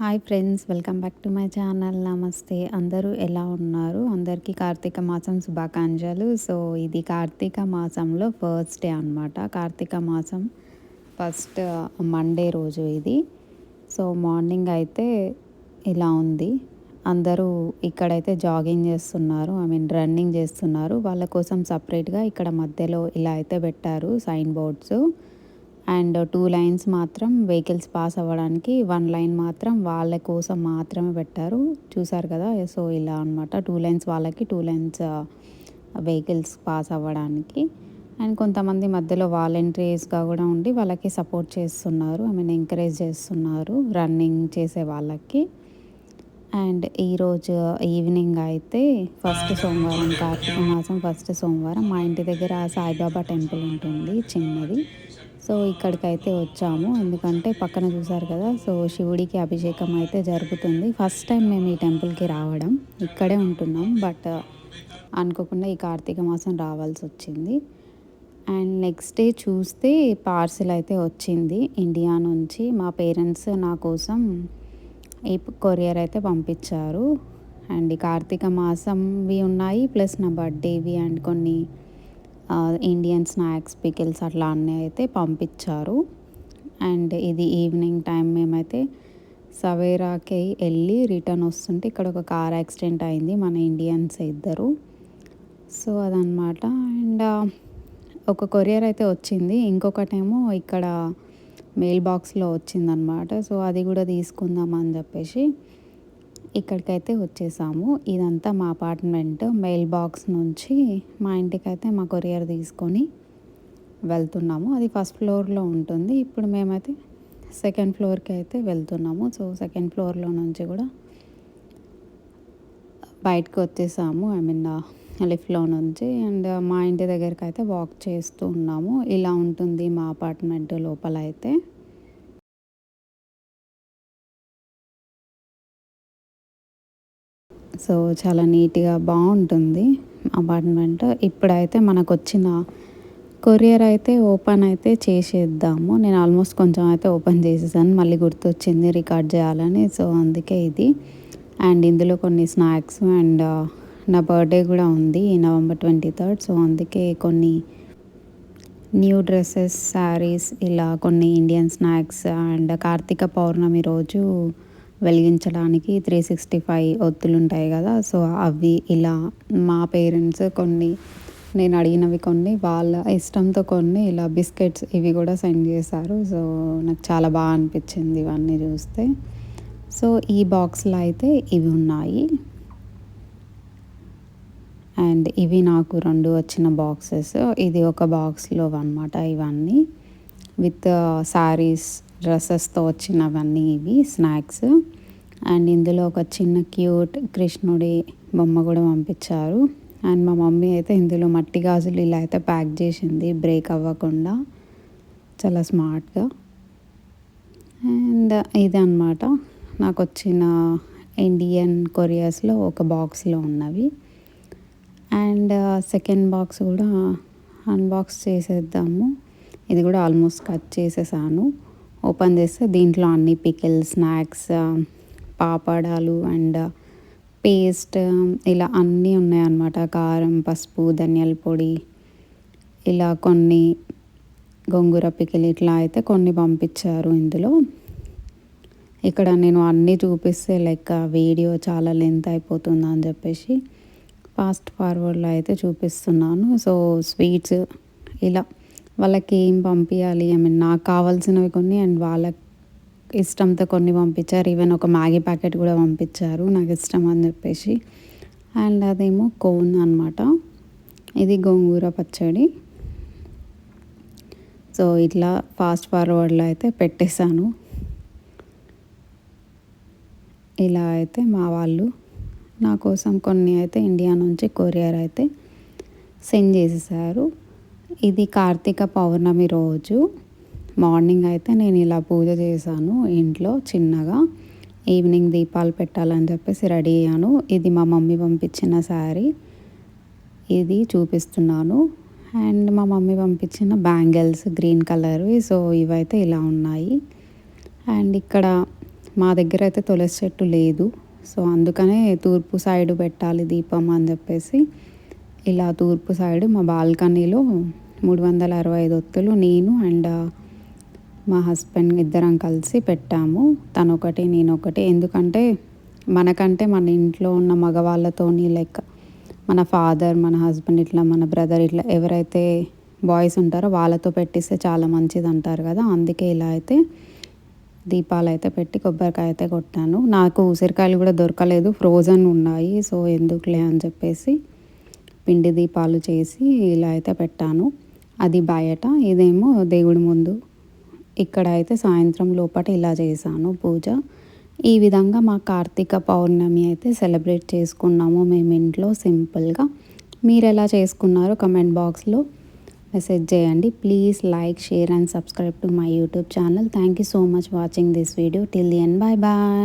Hi friends welcome back to my channel. నమస్తే. అందరూ ఎలా ఉన్నారు? అందరికీ కార్తీక మాసం శుభాకాంక్షలు. సో ఇది కార్తీక మాసంలో ఫస్ట్ డే అనమాట కార్తీక మాసం ఫస్ట్ మండే రోజు ఇది. సో మార్నింగ్ అయితే ఇలా ఉంది. అందరూ ఇక్కడైతే జాగింగ్ చేస్తున్నారు. ఐ మీన్ రన్నింగ్ చేస్తున్నారు. వాళ్ళ కోసం సపరేట్గా ఇక్కడ మధ్యలో ఇలా అయితే పెట్టారు sign boards. And two lines మాత్రం వెహికల్స్ పాస్ అవ్వడానికి వన్ లైన్ మాత్రం వాళ్ళ కోసం మాత్రమే పెట్టారు. చూసారు కదా? సో ఇలా అనమాట టూ లైన్స్ వాళ్ళకి టూ లైన్స్ వెహికల్స్ పాస్ అవ్వడానికి. అండ్ కొంతమంది మధ్యలో వాలంటీర్స్గా కూడా ఉండి వాళ్ళకి సపోర్ట్ చేస్తున్నారు. ఐ మీన్ ఎంకరేజ్ చేస్తున్నారు రన్నింగ్ చేసే వాళ్ళకి. అండ్ ఈరోజు ఈవినింగ్ అయితే ఫస్ట్ సోమవారం కార్తీక మాసం ఫస్ట్ సోమవారం మా ఇంటి దగ్గర సాయిబాబా టెంపుల్ ఉంటుంది చిన్నది. సో ఇక్కడికైతే వచ్చాము. ఎందుకంటే పక్కన చూసారు కదా సో శివుడికి అభిషేకం అయితే జరుగుతుంది. ఫస్ట్ టైం మేము ఈ టెంపుల్కి రావడం ఇక్కడే ఉంటున్నాం. బట్ uh, అనుకోకుండా ఈ కార్తీక మాసం రావాల్సి వచ్చింది. అండ్ నెక్స్ట్ డే చూస్తే పార్సిల్ అయితే వచ్చింది ఇండియా నుంచి. మా పేరెంట్స్ నా కోసం ఈ కొరియర్ అయితే పంపించారు. అండ్ ఈ కార్తీక మాసంవి ఉన్నాయి ప్లస్ నా బర్త్డేవి అండ్ కొన్ని ఇండియన్ స్నాక్స్ పికిల్స్ అట్లా అన్నీ అయితే పంపించారు. అండ్ ఇది ఈవినింగ్ టైం మేమైతే సవేరాకి వెళ్ళి రిటర్న్ వస్తుంటే ఇక్కడ ఒక కార్ యాక్సిడెంట్ అయింది. మన ఇండియన్స్ ఇద్దరు. సో అదనమాట అండ్ ఒక కొరియర్ అయితే వచ్చింది. ఇంకొకటేమో ఇక్కడ మెయిల్ బాక్స్లో వచ్చిందనమాట సో అది కూడా తీసుకుందాం అని చెప్పేసి ఇక్కడికైతే వచ్చేసాము. ఇదంతా మా అపార్ట్మెంట్ మెయిల్ బాక్స్ నుంచి మా ఇంటికైతే మా కొరియర్ తీసుకొని వెళ్తున్నాము. అది ఫస్ట్ ఫ్లోర్లో ఉంటుంది. ఇప్పుడు మేమైతే సెకండ్ ఫ్లోర్కి అయితే వెళ్తున్నాము. సో సెకండ్ ఫ్లోర్లో నుంచి కూడా బయటకు వచ్చేసాము. ఐ మీన్ లిఫ్ట్లో నుంచి. అండ్ మా ఇంటి దగ్గరికి అయితే వాక్ చేస్తూ ఉన్నాము. ఇలా ఉంటుంది మా అపార్ట్మెంట్ లోపల అయితే సో చాలా నీట్గా బాగుంటుంది అపార్ట్మెంట్. ఇప్పుడైతే మనకు వచ్చిన కొరియర్ అయితే ఓపెన్ అయితే చేసేద్దాము. నేను ఆల్మోస్ట్ కొంచెం అయితే ఓపెన్ చేసేసాను. మళ్ళీ గుర్తొచ్చింది రికార్డ్ చేయాలని. సో అందుకే ఇది. అండ్ ఇందులో కొన్ని స్నాక్స్ అండ్ నా బర్త్డే కూడా ఉంది నవంబర్ ట్వంటీ థర్డ్. సో అందుకే కొన్ని న్యూ డ్రెస్సెస్ శారీస్ ఇలా కొన్ని ఇండియన్ స్నాక్స్ అండ్ కార్తీక పౌర్ణమి రోజు వెలిగించడానికి త్రీ సిక్స్టీ ఫైవ్ ఒత్తులు ఉంటాయి కదా. సో అవి ఇలా మా పేరెంట్స్ కొన్ని నేను అడిగినవి కొన్ని వాళ్ళ ఇష్టంతో కొన్ని ఇలా బిస్కెట్స్ ఇవి కూడా సెండ్ చేశారు. సో నాకు చాలా బాగా అనిపించింది ఇవన్నీ చూస్తే. సో ఈ బాక్స్లో అయితే ఇవి ఉన్నాయి. అండ్ ఇవి నాకు రెండు వచ్చిన బాక్సెస్. ఇది ఒక బాక్స్లో అనమాట ఇవన్నీ. విత్ శారీస్ డ్రెస్సెస్తో వచ్చినవన్నీ ఇవి స్నాక్స్. అండ్ ఇందులో ఒక చిన్న క్యూట్ కృష్ణుడి బొమ్మ కూడా పంపించారు. అండ్ మా మమ్మీ అయితే ఇందులో మట్టి గాజులు ఇలా అయితే ప్యాక్ చేసింది బ్రేక్ అవ్వకుండా. చాలా స్మార్ట్గా. అండ్ ఇది అనమాట నాకు వచ్చిన ఇండియన్ కొరియర్స్లో ఒక బాక్స్లో ఉన్నవి. అండ్ సెకండ్ బాక్స్ కూడా అన్బాక్స్ చేసేద్దాము. ఇది కూడా ఆల్మోస్ట్ కట్ చేసేసాను. ఓపెన్ చేస్తే దీంట్లో అన్ని పికిల్ స్నాక్స్ పాపడాలు అండ్ పేస్ట్ ఇలా అన్నీ ఉన్నాయన్నమాట. కారం పసుపు ధనియాల పొడి ఇలా కొన్ని గోంగూర పికిల్ ఇట్లా అయితే కొన్ని పంపించారు ఇందులో. ఇక్కడ నేను అన్నీ చూపిస్తే లైక్ వీడియో చాలా లెంత్ అయిపోతుంది అని చెప్పేసి ఫాస్ట్ ఫార్వర్డ్లో అయితే చూపిస్తున్నాను. సో స్వీట్స్ ఇలా వాళ్ళకి ఏం పంపించాలి ఐ మీన్ నాకు కావాల్సినవి కొన్ని అండ్ వాళ్ళకి ఇష్టంతో కొన్ని పంపించారు. ఈవెన్ ఒక మ్యాగీ ప్యాకెట్ కూడా పంపించారు. నాకు ఇష్టం అని చెప్పేసి. అండ్ అదేమో కోన్ అనమాట ఇది గోంగూర పచ్చడి. సో ఇట్లా ఫాస్ట్ ఫార్వర్డ్లో అయితే పెట్టేశాను. ఇలా అయితే మా వాళ్ళు నా కోసం కొన్ని అయితే ఇండియా నుంచి కొరియర్ అయితే సెండ్ చేసేసారు. ఇది కార్తీక పౌర్ణమి రోజు. మార్నింగ్ అయితే నేను ఇలా పూజ చేశాను ఇంట్లో చిన్నగా. ఈవినింగ్ దీపాలు పెట్టాలని చెప్పేసి రెడీ అయ్యాను. ఇది మా మమ్మీ పంపించిన శారీ. ఇది చూపిస్తున్నాను. అండ్ మా మమ్మీ పంపించిన బ్యాంగిల్స్ గ్రీన్ కలర్వి సో ఇవైతే ఇలా ఉన్నాయి. అండ్ ఇక్కడ మా దగ్గర అయితే తులసి చెట్టు లేదు. సో అందుకనే తూర్పు సైడ్ పెట్టాలి దీపం అని చెప్పేసి ఇలా తూర్పు సైడ్ మా బాల్కనీలో మూడు వందల అరవై ఐదు ఒత్తులు నేను అండ్ మా హస్బెండ్ ఇద్దరం కలిసి పెట్టాము. తను ఒకటి నేను ఒకటి ఎందుకంటే మనకంటే మన ఇంట్లో ఉన్న మగవాళ్ళతోని లైక్ మన ఫాదర్ మన హస్బెండ్ ఇట్లా మన బ్రదర్ ఇట్లా ఎవరైతే బాయ్స్ ఉంటారో వాళ్ళతో పెట్టిస్తే చాలా మంచిది అంటారు కదా. అందుకే ఇలా అయితే దీపాలు అయితే పెట్టి కొబ్బరికాయ అయితే కొట్టాను. నాకు ఉసిరికాయలు కూడా దొరకలేదు. ఫ్రోజన్ ఉన్నాయి. సో ఎందుకులే అని చెప్పేసి పిండి దీపాలు చేసి ఇలా అయితే పెట్టాను. అది బయట ఇదేమో దేవుడి ముందు. ఇక్కడ అయితే సాయంత్రం లోపల ఇలా చేశాను పూజ. ఈ విధంగా మా కార్తీక పౌర్ణమి అయితే సెలబ్రేట్ చేసుకున్నాము మేము ఇంట్లో సింపుల్గా. మీరు ఎలా చేసుకున్నారో కమెంట్ బాక్స్లో మెసేజ్ చేయండి. Please like share and subscribe to my YouTube channel. Thank you so much watching this video. Till the end bye bye